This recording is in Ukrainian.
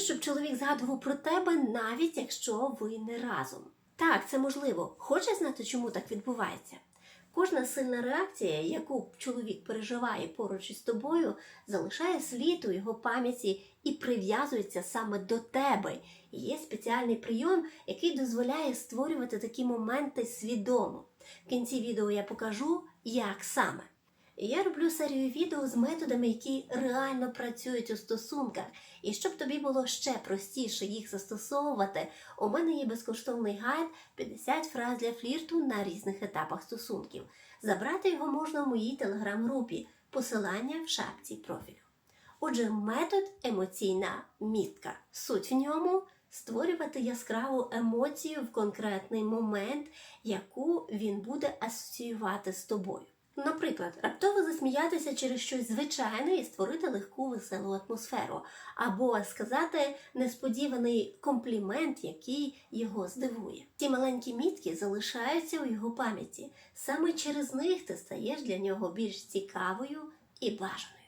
Щоб чоловік згадував про тебе, навіть якщо ви не разом. Так, це можливо. Хочеш знати, чому так відбувається? Кожна сильна реакція, яку чоловік переживає поруч із тобою, залишає слід у його пам'яті і прив'язується саме до тебе. І Є спеціальний прийом, який дозволяє створювати такі моменти свідомо. В кінці відео я покажу, як саме. І Я роблю серію відео з методами, які реально працюють у стосунках. І щоб тобі було ще простіше їх застосовувати, у мене є безкоштовний гайд 50 фраз для флірту на різних етапах стосунків. Забрати його можна в моїй телеграм-групі, посилання в шапці профілю. Отже, метод емоційна мітка. Суть в ньому створювати яскраву емоцію в конкретний момент, яку він буде асоціювати з тобою. Наприклад, раптово засміятися через щось звичайне і створити легку веселу атмосферу, або сказати несподіваний комплімент, який його здивує. Ці маленькі мітки залишаються у його пам'яті. Саме через них ти стаєш для нього більш цікавою і бажаною.